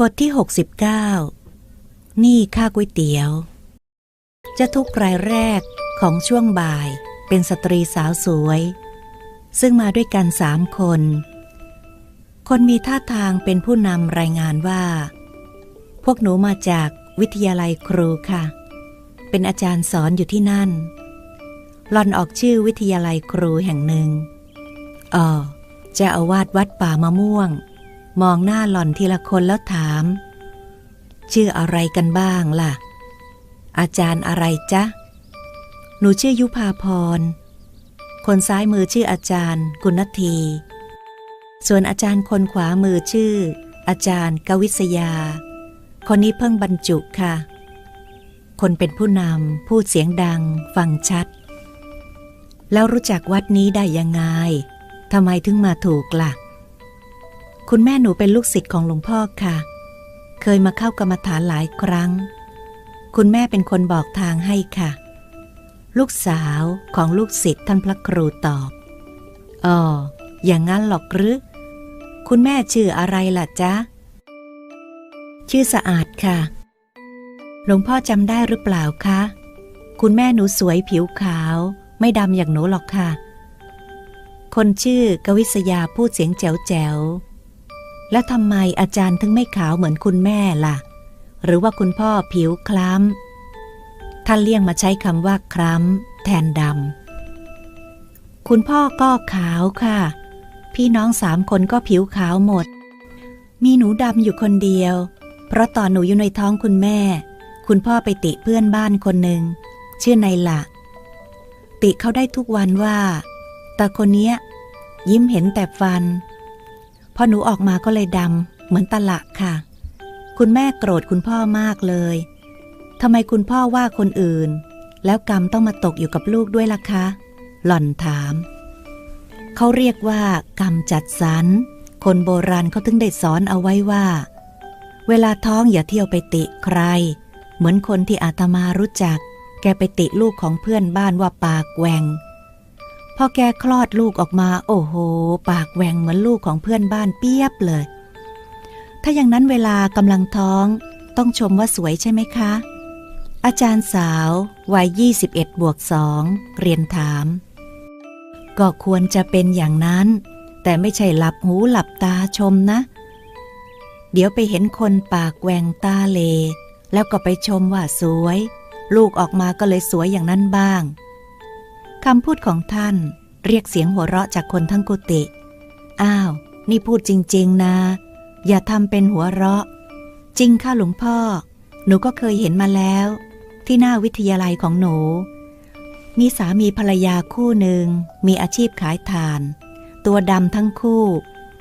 บทที่ 69 นี่ค่าก๋วยเตี๋ยว จะทุกรายแรกของช่วงบ่ายเป็นสตรีสาวสวย ซึ่งมาด้วยกันสามคน คนมีท่าทางเป็นผู้นำรายงานว่า พวกหนูมาจากวิทยาลัยครูค่ะ เป็นอาจารย์สอนอยู่ที่นั่นหลอนออกชื่อวิทยาลัยครูแห่งหนึ่งอ๋อเจะอาวาสวัดป่ามะม่วง มองหน้าหล่อนทีละคนแล้วถาม ชื่ออะไรกันบ้างล่ะ อาจารย์อะไรจ๊ะ หนูชื่อยุพาพร คนซ้ายมือชื่ออาจารย์ กุณที ส่วนอาจารย์คนขวามือชื่อ อาจารย์กวิศยา คนนี้เพิ่งบรรจุค่ะ คนเป็นผู้นำพูดเสียงดัง ฟังชัด แล้วรู้จักวัดนี้ได้ยังไงทำไมถึงมาถูกล่ะ คุณแม่หนูเป็นลูกศิษย์ของหลวงพ่อค่ะ เคยมาเข้ากรรมฐานหลายครั้ง คุณแม่เป็นคนบอกทางให้ค่ะ ลูกสาวของลูกศิษย์ท่านพระครูตอบ อ๋อ อย่างงั้นหรอกหรือ คุณแม่ชื่ออะไรล่ะจ๊ะ ชื่อสะอาดค่ะ หลวงพ่อจำได้หรือเปล่าคะ คุณแม่หนูสวยผิวขาว ไม่ดำอย่างหนูหรอกค่ะ คนชื่อกวิศยาพูดเสียงแจ๋วแจ๋ว แล้วทำไมอาจารย์ถึงไม่ขาวเหมือนคุณแม่ล่ะ หรือว่าคุณพ่อผิวคล้ำท่านเลี่ยงมาใช้คำว่าคล้ำแทนดำ คุณพ่อก็ขาวค่ะ พี่น้องสามคนก็ผิวขาวหมด มีหนูดำอยู่คนเดียว เพราะตอนหนูอยู่ในท้องคุณแม่ คุณพ่อไปติเพื่อนบ้านคนหนึ่งชื่อนายละ ติเขาได้ทุกวันว่า แต่คนเนี้ย ยิ้มเห็นแต่ฟัน พอหนูออกมาก็เลยดำเหมือนตะละค่ะ คุณแม่โกรธคุณพ่อมากเลยทำไมคุณพ่อว่าคนอื่น แล้วกรรมต้องมาตกอยู่กับลูกด้วยล่ะคะ หล่อนถาม เขาเรียกว่า กรรมจัดสรรคนโบราณเขาถึงได้สอนเอาไว้ว่า เวลาท้องอย่าเที่ยวไปติใคร เหมือนคนที่อาตมารู้จัก แกไปติลูกของเพื่อนบ้านว่าปากแหวง อแกคลอดลูกออกมา โอ้โห ปากแหวงเหมือนลูกของเพื่อนบ้านเปียบเลย ถ้าอย่างนั้นเวลากำลังท้องต้องชมว่าสวยใช่ไหมคะ อาจารย์สาววัย 21 บวกสองเรียนถาม ก็ควรจะเป็นอย่างนั้น แต่ไม่ใช่หลับหูหลับตาชมนะ เดี๋ยวไปเห็นคนปากแหวงตาเล แล้วก็ไปชมว่าสวย ลูกออกมาก็เลยสวยอย่างนั้นบ้าง คำพูดของท่านเรียกเสียงหัวเราะจากคนทั้งกุฏิ อ้าว นี่พูดจริง ๆ นะ อย่าทำเป็นหัวเราะ จริงค่ะหลวงพ่อ หนูก็เคยเห็นมาแล้ว ที่หน้าวิทยาลัยของหนู มีสามีภรรยาคู่หนึ่ง มีอาชีพขายถ่าน ตัวดำทั้งคู่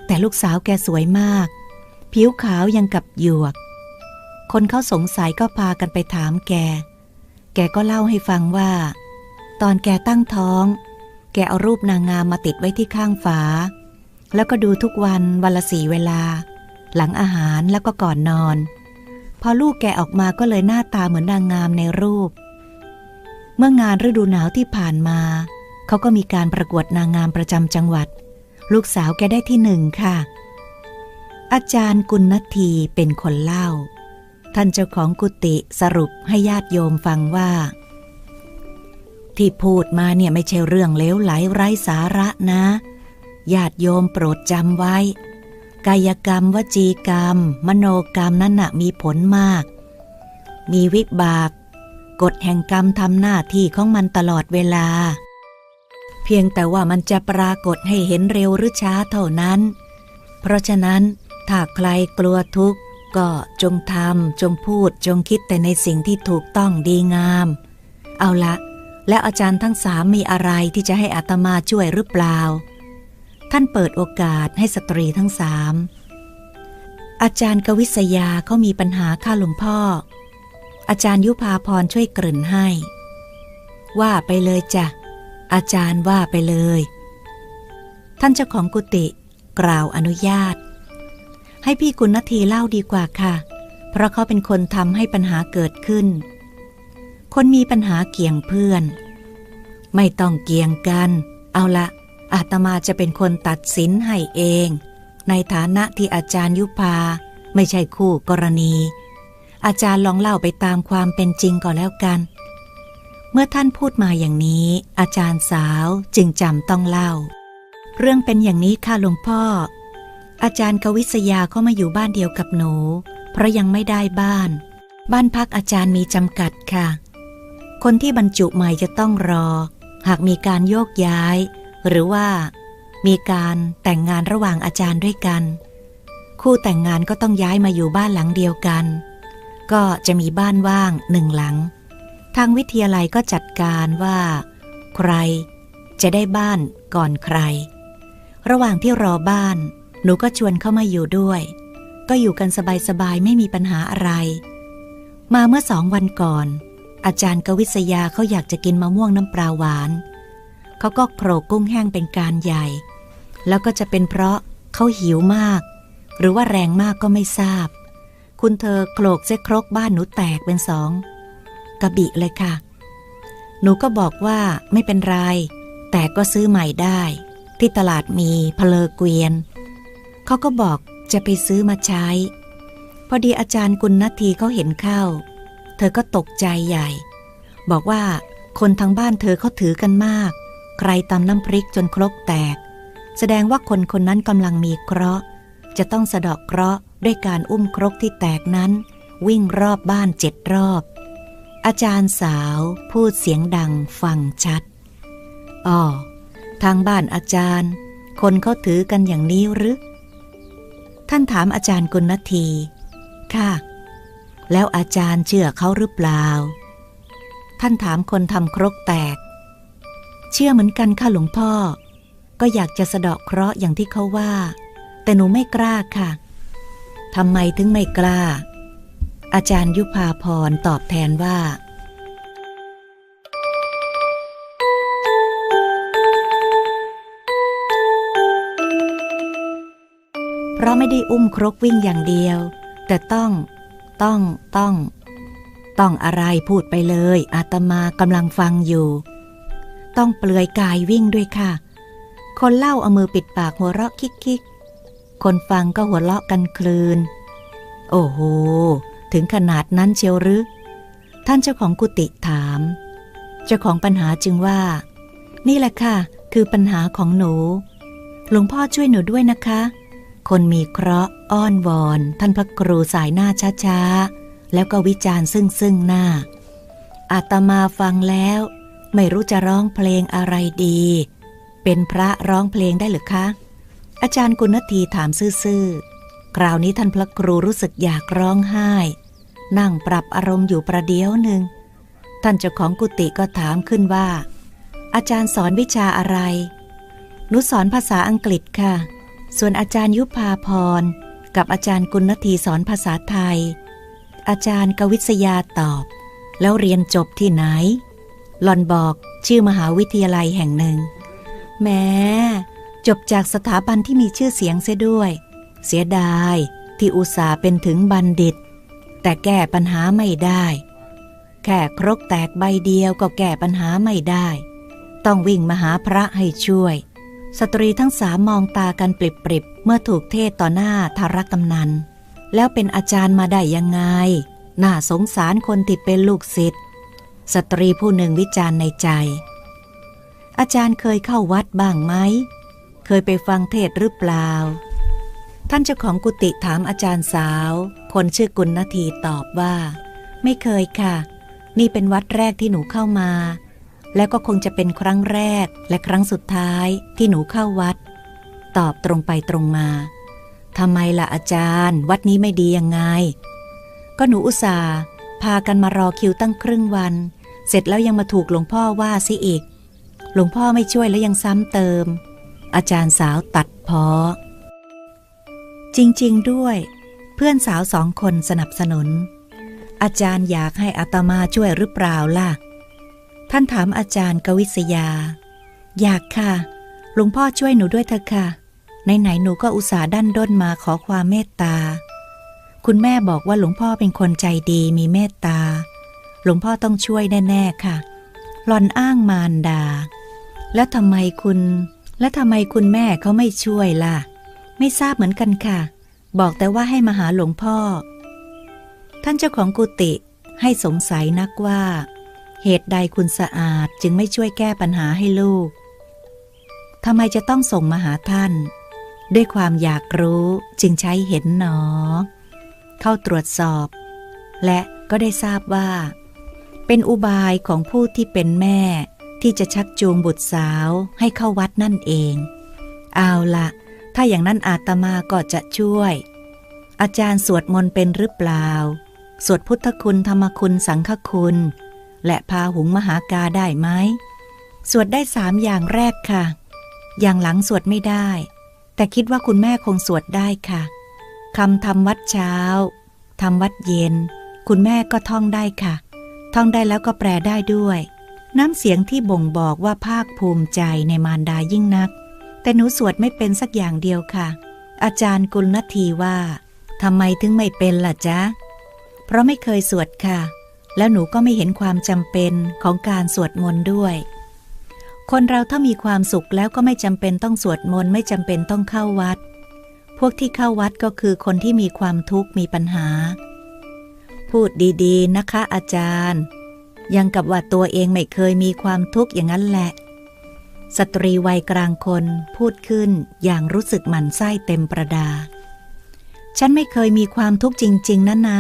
แต่ลูกสาวแกสวยมาก ผิวขาวยังกับหยวก คนเขาสงสัยก็พากันไปถามแก แกก็เล่าให้ฟังว่า ตอนแกตั้งท้อง แกเอารูปนางงามมาติดไว้ที่ข้างฝา แล้วก็ดูทุกวันวันละสี่เวลา หลังอาหารแล้วก็ก่อนนอน พอลูกแกออกมาก็เลยหน้าตาเหมือนนางงามในรูป เมื่องานฤดูหนาวที่ผ่านมา เขาก็มีการประกวดนางงามประจำจังหวัด ลูกสาวแกได้ที่หนึ่งค่ะ อาจารย์กุณทีเป็นคนเล่า ท่านเจ้าของกุฏิสรุปให้ญาติโยมฟังว่า ที่พูดมาเนี่ยไม่ใช่เรื่องเลวไหลไร้สาระนะ ญาติโยมโปรดจำไว้ กายกรรมวจีกรรม มโนกรรมนั้นนะมีผลมาก มีวิบาก กฎแห่งกรรมทำหน้าที่ของมันตลอดเวลา เพียงแต่ว่ามันจะปรากฏให้เห็นเร็วหรือช้าเท่านั้น เพราะฉะนั้นถ้าใครกลัวทุกข์ก็จงทำจงพูดจงคิดแต่ในสิ่งที่ถูกต้องดีงาม เอาละ แล้วอาจารย์ทั้งสามมีอะไรที่จะให้อาตมาช่วยหรือเปล่า ท่านเปิดโอกาสให้สตรีทั้งสามอาจารย์กวิศยาเขามีปัญหาข้าหลวงพ่อ อาจารย์ยุพาพรช่วยเกริ่นให้ ว่าไปเลยจ้ะ อาจารย์ว่าไปเลย ท่านเจ้าของกุฏิกล่าวอนุญาต ให้พี่กุณทีเล่าดีกว่าค่ะ เพราะเขาเป็นคนทำให้ปัญหาเกิดขึ้น คนมีปัญหาเกี่ยงเพื่อน ไม่ต้องเกี่ยงกัน เอาละอาตมาจะเป็นคนตัดสินให้เอง ในฐานะที่อาจารย์ยุพาไม่ใช่คู่กรณี อาจารย์ลองเล่าไปตามความเป็นจริงก่อนแล้วกัน เมื่อท่านพูดมาอย่างนี้ อาจารย์สาวจึงจำต้องเล่า เรื่องเป็นอย่างนี้ค่ะหลวงพ่อ อาจารย์กวิษยาเข้ามาอยู่บ้านเดียวกับหนู เพราะยังไม่ได้บ้าน บ้านพักอาจารย์มีจำกัดค่ะ คนที่บรรจุใหม่จะต้องรอ หากมีการโยกย้าย หรือว่า มีการแต่งงานระหว่างอาจารย์ด้วยกัน คู่แต่งงานก็ต้องย้ายมาอยู่บ้านหลังเดียวกัน ก็จะมีบ้านว่างหนึ่งหลัง ทางวิทยาลัยก็จัดการว่า ใครจะได้บ้านก่อนใคร ระหว่างที่รอบ้าน หนูก็ชวนเข้ามาอยู่ด้วย ก็อยู่กันสบายๆไม่มีปัญหาอะไร มาเมื่อสองวันก่อน อาจารย์กวิษยาเขาอยากจะกินมะม่วงน้ำปลาหวาน เขาก็โขลกกุ้งแห้งเป็นการใหญ่ แล้วก็จะเป็นเพราะเขาหิวมาก หรือว่าแรงมากก็ไม่ทราบ คุณเธอโขลกเส้ครกบ้านหนูแตกเป็นสองกระบิเลยค่ะ หนูก็บอกว่าไม่เป็นไร แต่ก็ซื้อใหม่ได้ ที่ตลาดมีเพลเกวียน เขาก็บอกจะไปซื้อมาใช้ พอดีอาจารย์กุลนทีเขาเห็นเข้า ธอก็ตกใจใหญ่ บอกว่าคนทางบ้านเธอเขาถือกันมาก ใครตำน้ำพริกจนครกแตก แสดงว่าคนคนนั้นกำลังมีเคราะห์ จะต้องสะดอกเคราะห์ด้วยการอุ้มครกที่แตกนั้น วิ่งรอบบ้านเจ็ดรอบ อาจารย์สาวพูดเสียงดังฟังชัดอ๋อทางบ้านอาจารย์ คนเขาถือกันอย่างนี้หรือ ท่านถามอาจารย์กุณทีค่ะ แล้วอาจารย์เชื่อเขาหรือเปล่า ท่านถามคนทำครกแตก เชื่อเหมือนกันค่ะหลวงพ่อ ก็อยากจะสะเดาะเคราะห์อย่างที่เขาว่า แต่หนูไม่กล้าค่ะทำไมถึงไม่กล้า อาจารย์ยุพาพรตอบแทนว่าเพราะไม่ได้อุ้มครกวิ่งอย่างเดียว แต่ต้อง ต้องต้อง ต้องอะไรพูดไปเลย อาตมากำลังฟังอยู่ ต้องเปลือยกายวิ่งด้วยค่ะ คนเล่าเอามือปิดปากหัวเราะคิกคิกคนฟังก็หัวเราะกันคลืน โอ้โห ถึงขนาดนั้นเชียวหรือ ท่านเจ้าของกุฏิถาม เจ้าของปัญหาจึงว่า นี่แหละค่ะ คือปัญหาของหนู หลวงพ่อช่วยหนูด้วยนะคะ คนมีเคราะห์อ้อนวอน ท่านพระครูสายหน้าช้าๆ แล้วก็วิจารณ์ซึ่งซึ่งหน้า อาตมาฟังแล้ว ไม่รู้จะร้องเพลงอะไรดี เป็นพระร้องเพลงได้หรือคะ อาจารย์กุณทีถามซื่อๆ คราวนี้ท่านพระครูรู้สึกอยากร้องไห้ นั่งปรับอารมณ์อยู่ประเดี๋ยวหนึ่ง ท่านเจ้าของกุฏิก็ถามขึ้นว่า อาจารย์สอนวิชาอะไร หนูสอนภาษาอังกฤษค่ะ ส่วนอาจารย์ยุพาพร กับอาจารย์กุณทีสอนภาษาไทย อาจารย์กวิษยาตอบ แล้วเรียนจบที่ไหน หลอนบอกชื่อมหาวิทยาลัยแห่งหนึ่ง แม้จบจากสถาบันที่มีชื่อเสียงเสียด้วย เสียดายที่อุตส่าห์เป็นถึงบัณฑิต แต่แก้ปัญหาไม่ได้ แค่ครกแตกใบเดียวก็แก้ปัญหาไม่ได้ ต้องวิ่งมาหาพระให้ช่วย สตรีทั้งสามมองตากันปริบๆ เมื่อถูกเทศต่อหน้าธารกำนัน แล้วเป็นอาจารย์มาได้ยังไง น่าสงสารคนที่เป็นลูกศิษย์ สตรีผู้หนึ่งวิจารณ์ในใจ อาจารย์เคยเข้าวัดบ้างไหม เคยไปฟังเทศหรือเปล่า ท่านเจ้าของกุฏิถามอาจารย์สาว คนชื่อกุณนาทีตอบว่า ไม่เคยค่ะ นี่เป็นวัดแรกที่หนูเข้ามา แล้วก็คงจะเป็นครั้งแรกและครั้งสุดท้ายที่หนูเข้าวัด ตอบตรงไปตรงมาทำไมล่ะอาจารย์ วัดนี้ไม่ดียังไง ก็หนูอุตส่าห์ พากันมารอคิวตั้งครึ่งวัน เสร็จแล้วยังมาถูกหลวงพ่อว่าซิอีก หลวงพ่อไม่ช่วยแล้วยังซ้ำเติม อาจารย์สาวตัดพอ จริง ๆ ด้วย เพื่อนสาวสองคนสนับสนุน อาจารย์อยากให้อาตมาช่วยหรือเปล่าล่ะ ท่านถามอาจารย์กวิษยา อยากค่ะหลวงพ่อช่วยหนูด้วยเถอะค่ะไหนๆหนูก็อุตส่าห์ดันด้นมาขอความเมตตา คุณแม่บอกว่าหลวงพ่อเป็นคนใจดีมีเมตตา หลวงพ่อต้องช่วยแน่ๆค่ะ หลอนอ้างมารดา แล้วทำไมคุณ และทำไมคุณแม่เขาไม่ช่วยล่ะ ไม่ทราบเหมือนกันค่ะ บอกแต่ว่าให้มาหาหลวงพ่อ ท่านเจ้าของกุฏิให้สงสัยนักว่า เหตุใดคุณสะอาดจึงไม่ช่วยแก้ปัญหาให้ลูก ทำไมจะต้องส่งมาหาท่าน ด้วยความอยากรู้จึงใช้เห็นหนอ เข้าตรวจสอบ และก็ได้ทราบว่า เป็นอุบายของผู้ที่เป็นแม่ที่จะชักจูงบุตรสาวให้เข้าวัดนั่นเอง เอาละถ้าอย่างนั้นอาตมาก็จะช่วย อาจารย์สวดมนต์เป็นหรือเปล่า สวดพุทธคุณธรรมคุณสังฆคุณ และพาหุงมหากาได้ไหม สวดได้สามอย่างแรกค่ะ อย่างหลังสวดไม่ได้ แต่คิดว่าคุณแม่คงสวดได้ค่ะคำทำวัดเช้าทำวัดเย็น คุณแม่ก็ท่องได้ค่ะ ท่องได้แล้วก็แปลได้ด้วย น้ำเสียงที่บ่งบอกว่าภาคภูมิใจในมารดายิ่งนัก แต่หนูสวดไม่เป็นสักอย่างเดียวค่ะ อาจารย์กุลนทีว่าทำไมถึงไม่เป็นล่ะจ๊ะ เพราะไม่เคยสวดค่ะ แล้วหนูก็ไม่เห็นความจำเป็นของการสวดมนต์ด้วย คนเราถ้ามีความสุขแล้วก็ไม่จำเป็นต้องสวดมนต์ไม่จำเป็นต้องเข้าวัด พวกที่เข้าวัดก็คือคนที่มีความทุกข์มีปัญหา พูดดีๆ นะคะอาจารย์ ยังกับว่าตัวเองไม่เคยมีความทุกข์อย่างนั้นแหละ สตรีวัยกลางคนพูดขึ้นอย่างรู้สึกหมันไส้เต็มประดา ฉันไม่เคยมีความทุกข์จริง ๆนะนะ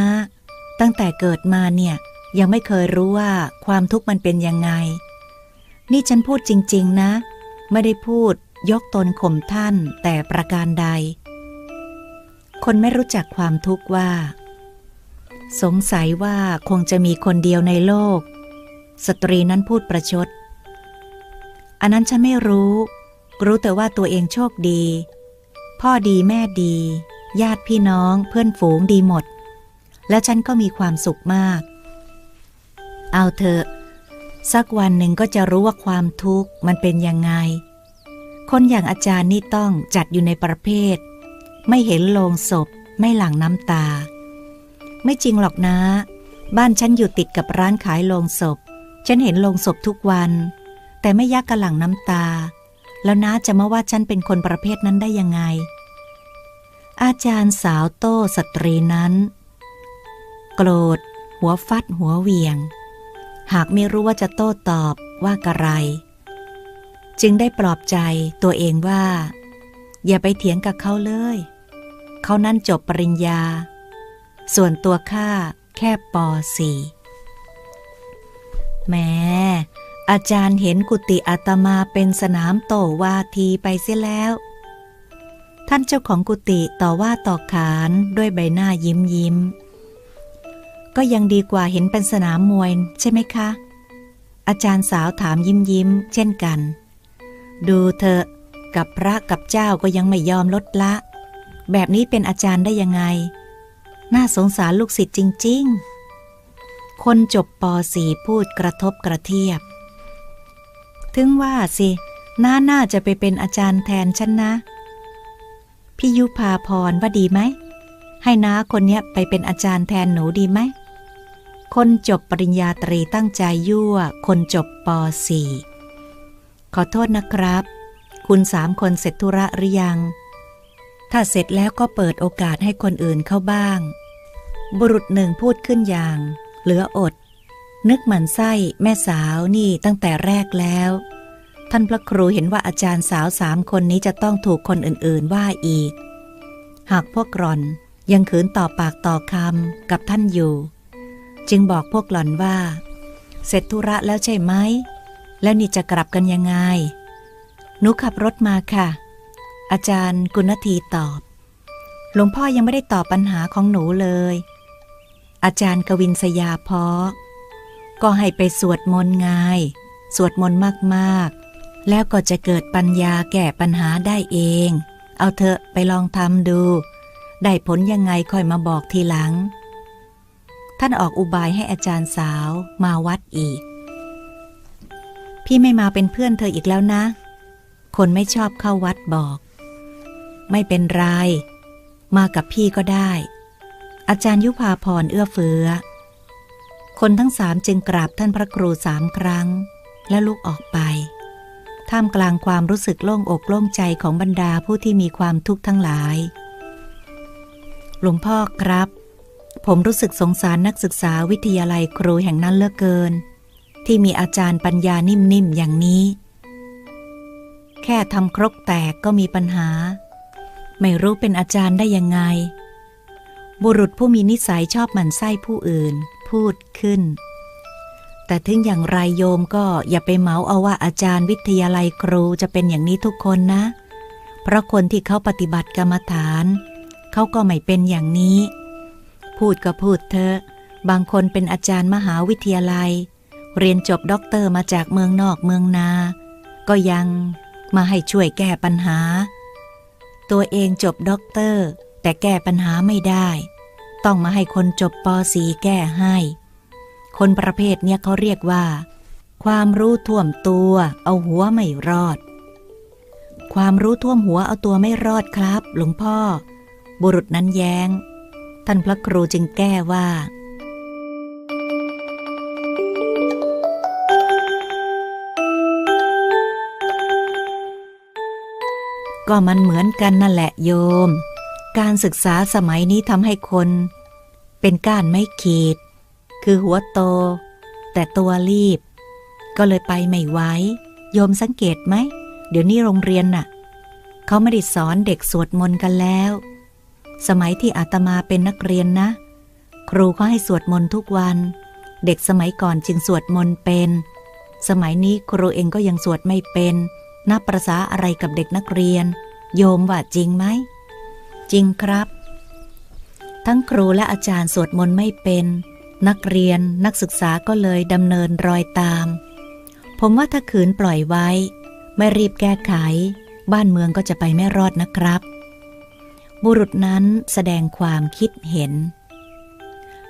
ตั้งแต่เกิดมาเนี่ย ยังไม่เคยรู้ว่าความทุกข์มันเป็นยังไง นี่ฉันพูดจริง ๆ นะ ไม่ได้พูดยกตนข่มท่านแต่ประการใด คนไม่รู้จักความทุกข์ว่า สงสัยว่าคงจะมีคนเดียวในโลก สตรีนั้นพูดประชด อันนั้นฉันไม่รู้ รู้แต่ว่าตัวเองโชคดี พ่อดีแม่ดี ญาติพี่น้องเพื่อนฝูงดีหมด แล้วฉันก็มีความสุขมาก เอาเถอะ สักวันหนึ่งก็จะรู้ว่าความทุกข์มันเป็นยังไง คนอย่างอาจารย์นี่ต้องจัดอยู่ในประเภท ไม่เห็นโลงศพ ไม่หลั่งน้ำตา ไม่จริงหรอกนะ บ้านฉันอยู่ติดกับร้านขายโลงศพ ฉันเห็นโลงศพทุกวัน แต่ไม่ยักกระหลั่งน้ำตา แล้วน้าจะมาว่าฉันเป็นคนประเภทนั้นได้ยังไง อาจารย์สาวโต้สตรีนั้น โกรธ หัวฟัดหัวเวียง หากไม่รู้ว่าจะโต้ตอบว่ากระไร จึงได้ปลอบใจตัวเองว่า อย่าไปเถียงกับเขาเลย เขานั่นจบปริญญา ส่วนตัวข้าแค่ป .4 แม้อาจารย์เห็นกุฏิอาตมาเป็นสนามโตวาทีไปเสียแล้ว ท่านเจ้าของกุฏิต่อว่าต่อขานด้วยใบหน้ายิ้มยิ้ม ก็ยังดีกว่าเห็นเป็นสนามมวยใช่ไหมคะ อาจารย์สาวถามยิ้มยิ้ม เช่นกัน ดูเถอกับพระกับเจ้าก็ยังไม่ยอมลดละ แบบนี้เป็นอาจารย์ได้ยังไง น่าสงสารลูกศิษย์จริง ๆ คนจบป .4 พูดกระทบกระเทียบ ถึงว่าสิน้าน่าจะไปเป็นอาจารย์แทนฉันนะ พี่ยุพาพรว่าดีไหม ให้น้าคนเนี้ยไปเป็นอาจารย์แทนหนูดีไหม คนจบปริญญาตรีตั้งใจยั่ว คนจบป .4 ขอโทษนะครับ คุณสามคนเสร็จธุระหรือยัง ถ้าเสร็จแล้วก็เปิดโอกาสให้คนอื่นเข้าบ้าง บุรุษหนึ่งพูดขึ้นอย่าง เหลืออด นึกหมันไส้แม่สาวนี่ตั้งแต่แรกแล้ว ท่านพระครูเห็นว่าอาจารย์สาวสามคนนี้จะต้องถูกคนอื่นๆว่าอีก หากพวกหล่อนยังขืนต่อปากต่อคำกับท่านอยู่ จึงบอกพวกหล่อนว่า เสร็จธุระแล้วใช่ไหม แล้วนี่จะกลับกันยังไง หนูขับรถมาค่ะ อาจารย์กุณทีตอบ หลวงพ่อยังไม่ได้ตอบปัญหาของหนูเลย อาจารย์กวินสยาพาะก็ให้ไปสวดมนต์ไง สวดมนต์มากๆ แล้วก็จะเกิดปัญญาแก้ปัญหาได้เอง เอาเถอะไปลองทำดู ได้ผลยังไงค่อยมาบอกทีหลัง ท่านออกอุบายให้อาจารย์สาวมาวัดอีก พี่ไม่มาเป็นเพื่อนเธออีกแล้วนะ คนไม่ชอบเข้าวัดบอก ไม่เป็นไร มากับพี่ก็ได้ อาจารย์ยุพาพรเอื้อเฟื้อ คนทั้งสามจึงกราบท่านพระครูสามครั้ง แล้วลุกออกไป ท่ามกลางความรู้สึกโล่งอกโล่งใจของบรรดาผู้ที่มีความทุกข์ทั้งหลาย หลวงพ่อครับ ผมรู้สึกสงสารนักศึกษาวิทยาลัยครูแห่งนั้นเลือเกิน ที่มีอาจารย์ปัญญานิ่มๆอย่างนี้ แค่ทำครกแตกก็มีปัญหา ไม่รู้เป็นอาจารย์ได้ยังไง บุรุษผู้มีนิสัยชอบหมั่นไส้ผู้อื่น พูดขึ้น แต่ถึงอย่างไรโยมก็อย่าไปเหมาเอาว่าอาจารย์วิทยาลัยครูจะเป็นอย่างนี้ทุกคนนะ เพราะคนที่เขาปฏิบัติกรรมฐาน เขาก็ไม่เป็นอย่างนี้ พูดก็พูดเถอะ บางคนเป็นอาจารย์มหาวิทยาลัย เรียนจบด็อกเตอร์มาจากเมืองนอกเมืองนา ก็ยังมาให้ช่วยแก้ปัญหา ตัวเองจบด็อกเตอร์ แต่แก้ปัญหาไม่ได้ ต้องมาให้คนจบป .4 แก้ให้ คนประเภทเนี้ยเขาเรียกว่า ความรู้ท่วมตัว เอาหัวไม่รอด ความรู้ท่วมหัวเอาตัวไม่รอดครับ หลวงพ่อ บุรุษนั้นแย้ง ท่านพระครูจึงแก้ว่า ก็มันเหมือนกันนั่นแหละโยม การศึกษาสมัยนี้ทำให้คน เป็นก้านไม่ขีด คือหัวโต แต่ตัวรีบ ก็เลยไปไม่ไหวโยมสังเกตไหม เดี๋ยวนี้โรงเรียนน่ะ เขาไม่ได้สอนเด็กสวดมนต์กันแล้ว สมัยที่อาตมาเป็นนักเรียนนะ ครูเขาให้สวดมนต์ทุกวัน เด็กสมัยก่อนจึงสวดมนต์เป็น สมัยนี้ครูเองก็ยังสวดไม่เป็นนับประษาอะไรกับเด็กนักเรียน โยมว่าจริงไหม จริงครับ ทั้งครูและอาจารย์สวดมนต์ไม่เป็น นักเรียนนักศึกษาก็เลยดำเนินรอยตาม ผมว่าถ้าขืนปล่อยไว้ ไม่รีบแก้ไข บ้านเมืองก็จะไปไม่รอดนะครับ บุรุษนั้นแสดงความคิดเห็น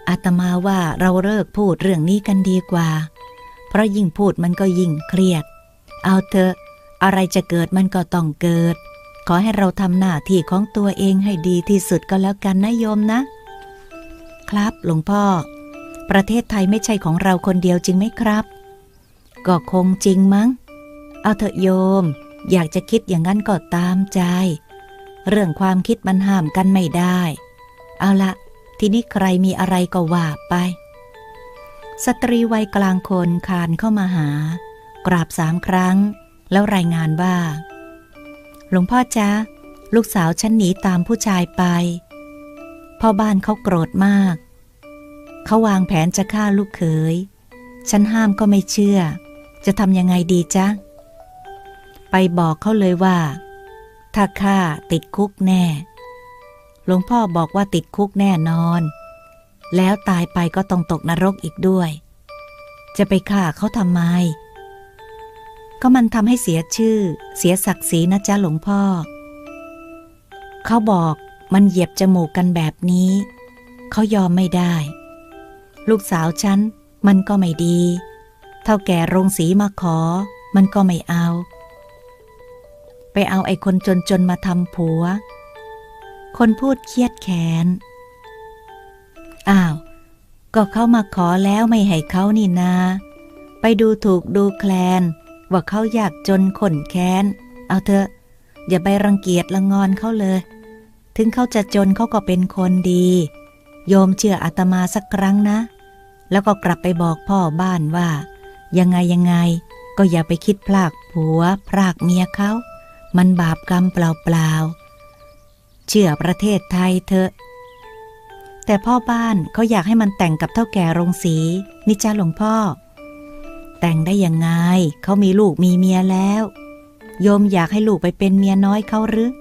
อาตมาว่าเราเลิกพูดเรื่องนี้กันดีกว่า เพราะยิ่งพูดมันก็ยิ่งเครียด เอาเถอะ อะไรจะเกิดมันก็ต้องเกิด ขอให้เราทำหน้าที่ของตัวเองให้ดีที่สุดก็แล้วกันนะโยมนะ ครับหลวงพ่อ ประเทศไทยไม่ใช่ของเราคนเดียวจริงไหมครับ ก็คงจริงมั้ง เอาเถอะโยม อยากจะคิดอย่างนั้นก็ตามใจ เรื่องความคิดมันห้ามกันไม่ได้ เอาละทีนี้ใครมีอะไรก็ว่าไป สตรีวัยกลางคนคานเข้ามาหา กราบสามครั้ง แล้วรายงานว่า หลวงพ่อจ๊ะลูกสาวฉันหนีตามผู้ชายไป พ่อบ้านเขาโกรธมาก เขาวางแผนจะฆ่าลูกเขย ฉันห้ามก็ไม่เชื่อ จะทำยังไงดีจ๊ะ ไปบอกเขาเลยว่า ถ้าฆ่าติดคุกแน่ หลวงพ่อบอกว่าติดคุกแน่นอน แล้วตายไปก็ต้องตกนรกอีกด้วย จะไปฆ่าเขาทำไม ก็มันทำให้เสียชื่อ เสียศักดิ์ศรีนะจ๊ะหลวงพ่อ เขาบอกมันเหยียบจมูกกันแบบนี้ เขายอมไม่ได้ ลูกสาวฉันมันก็ไม่ดี เท่าแก่โรงสีมาขอ มันก็ไม่เอา ไปเอาไอ้คนจนๆมาทำผัว คนพูดเครียดแค้น อ้าว ก็เขามาขอแล้วไม่ให้เขานี่นา ไปดูถูกดูแคลน ว่าเขาอยากจนขนแค้น เอาเถอะ อย่าไปรังเกียจละงอนเขาเลย ถึงเขาจะจนเขาก็เป็นคนดี โยมเชื่ออาตมาสักครั้งนะ แล้วก็กลับไปบอกพ่อบ้านว่า ยังไงยังไง ก็อย่าไปคิดพลากผัวพลากเมียเขา มันบาปกรรมเปล่าๆ เชื่อประเทศไทยเถอะ แต่พ่อบ้านเขาอยากให้มันแต่งกับเท่าแก่โรงสีนี่จ้าหลวงพ่อ แต่งได้ยังไงเขามีลูกมีเมียแล้ว โยมอยากให้ลูกไปเป็นเมียน้อยเขาหรือ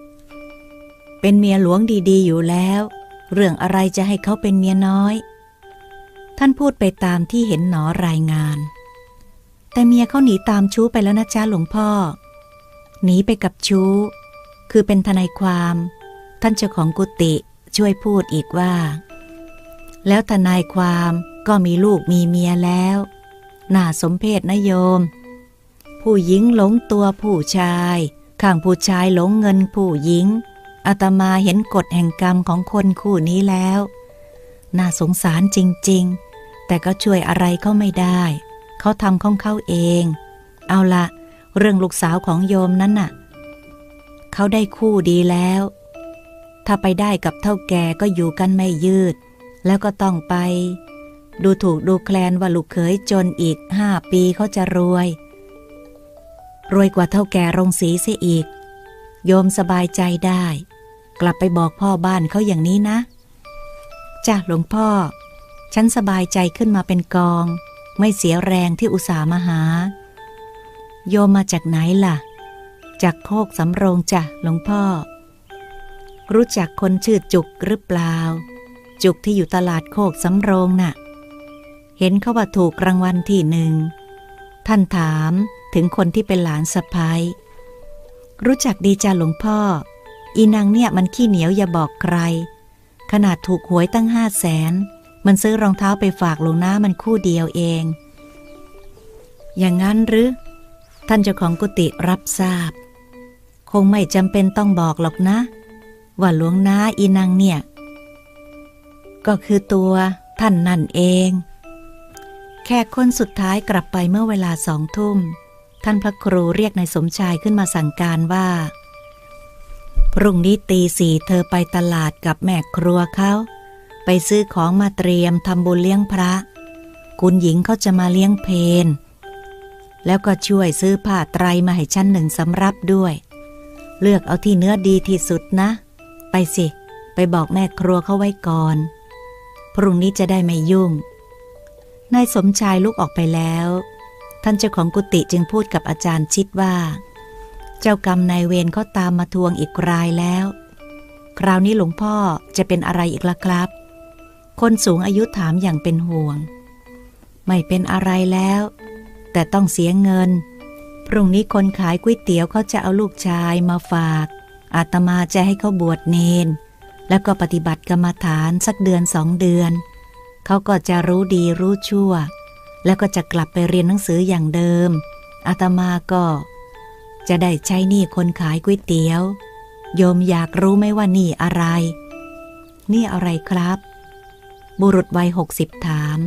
เป็นเมียหลวงดีๆ อยู่แล้ว เรื่องอะไรจะให้เขาเป็นเมียน้อย ท่านพูดไปตามที่เห็นหนอรายงาน แต่เมียเขาหนีตามชู้ไปแล้วนะจ้าหลวงพ่อ หนีไปกับชู้ คือเป็นทนายความ ท่านเจ้าของกุฏิช่วยพูดอีกว่า แล้วทนายความก็มีลูกมีเมียแล้วน่าสมเพชนะโยม ผู้หญิงหลงตัวผู้ชาย ข้างผู้ชายหลงเงินผู้หญิงอาตมาเห็นกฎแห่งกรรมของคนคู่นี้แล้ว น่าสงสารจริง ๆ แต่ก็ช่วยอะไรเขาไม่ได้ เขาทำของเขาเอง เอาละ เรื่องลูกสาวของโยมนั้นน่ะ เขาได้คู่ดีแล้ว ถ้าไปได้กับเท่าแก่ก็อยู่กันไม่ยืด แล้วก็ต้องไป ดูถูกดูแคลนว่าลูกเขยจนอีกห้าปีเขาจะรวย รวยกว่าเท่าแก่โรงสีเสียอีก โยมสบายใจได้ กลับไปบอกพ่อบ้านเขาอย่างนี้นะจ้ะหลวงพ่อ ฉันสบายใจขึ้นมาเป็นกอง ไม่เสียแรงที่อุตส่าห์มาหา โยมมาจากไหนล่ะ จากโคกสำโรงจ้ะหลวงพ่อ รู้จักคนชื่อจุกหรือเปล่า จุกที่อยู่ตลาดโคกสำโรงน่ะ เห็นเขาว่าถูกรางวัลที่หนึ่ง ท่านถามถึงคนที่เป็นหลานสะพ้ายรู้จักดีจ้าหลวงพ่อ อีนางเนี่ยมันขี้เหนียวอย่าบอกใคร ขนาดถูกหวยตั้งห้าแสน มันซื้อรองเท้าไปฝากหลวงน้ามันคู่เดียวเอง อย่างนั้นหรือ ท่านเจ้าของกุฏิรับทราบ คงไม่จำเป็นต้องบอกหรอกนะ ว่าหลวงน้าอีนางเนี่ย ก็คือตัวท่านนั่นเอง แขกคนสุดท้ายกลับไปเมื่อเวลาสองทุ่ม ท่านพระครูเรียกนายสมชายขึ้นมาสั่งการว่า พรุ่งนี้ตีสี่เธอไปตลาดกับแม่ครัวเขา ไปซื้อของมาเตรียมทำบุญเลี้ยงพระ คุณหญิงเขาจะมาเลี้ยงเพน แล้วก็ช่วยซื้อผ้าไตรมาให้ชั้นหนึ่งสำรับด้วย เลือกเอาที่เนื้อดีที่สุดนะ ไปสิ ไปบอกแม่ครัวเขาไว้ก่อน พรุ่งนี้จะได้ไม่ยุ่ง นายสมชายลุกออกไปแล้ว ท่านเจ้าของกุฏิจึงพูดกับอาจารย์ชิดว่า เจ้ากรรมนายเวรเขาตามมาทวงอีกรายแล้ว คราวนี้หลวงพ่อจะเป็นอะไรอีกล่ะครับ คนสูงอายุถามอย่างเป็นห่วง ไม่เป็นอะไรแล้ว แต่ต้องเสียเงิน พรุ่งนี้คนขายก๋วยเตี๋ยวเขาจะเอาลูกชายมาฝาก อาตมาจะให้เขาบวชเนน แล้วก็ปฏิบัติกรรมฐานสักเดือนสองเดือน เขาก็จะรู้ดีรู้ชั่ว แล้วก็จะกลับไปเรียนหนังสืออย่างเดิม อาตมาก็ จะได้ใช้หนี้คนขายก๋วยเตี๋ยว โยมอยากรู้ไหมว่านี้อะไร นี่อะไรครับ บุรุษวัยหกสิบถาม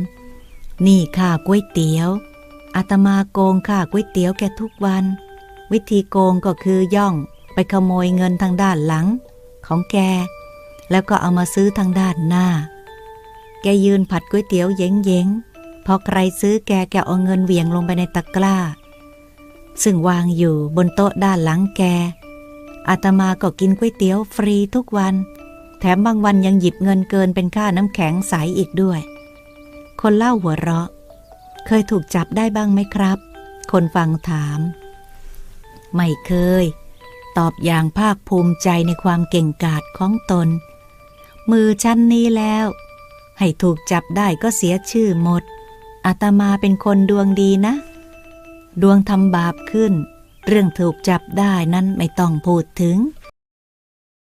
นี่ค่าก๋วยเตี๋ยว อาตมาโกงค่าก๋วยเตี๋ยวแกทุกวัน วิธีโกงก็คือย่องไปขโมยเงินทางด้านหลัง ของแก แล้วก็เอามาซื้อทางด้านหน้า แกยืนผัดก๋วยเตี๋ยวเย้งๆ พอใครซื้อแกแกเอาเงินเหวี่ยงลงไปในตะกร้า ซึ่งวางอยู่บนโต๊ะด้านหลังแก อาตมาก็กินก๋วยเตี๋ยวฟรีทุกวัน แถมบางวันยังหยิบเงินเกินเป็นค่าน้ำแข็งใสอีกด้วย คนเล่าหัวเราะ เคยถูกจับได้บ้างไหมครับ คนฟังถาม ไม่เคย ตอบอย่างภาคภูมิใจในความเก่งกาจของตน มือชั้นนี้แล้ว ให้ถูกจับได้ก็เสียชื่อหมด อาตมาเป็นคนดวงดีนะ ดวงทำบาปขึ้น เรื่องถูกจับได้นั้นไม่ต้องพูดถึง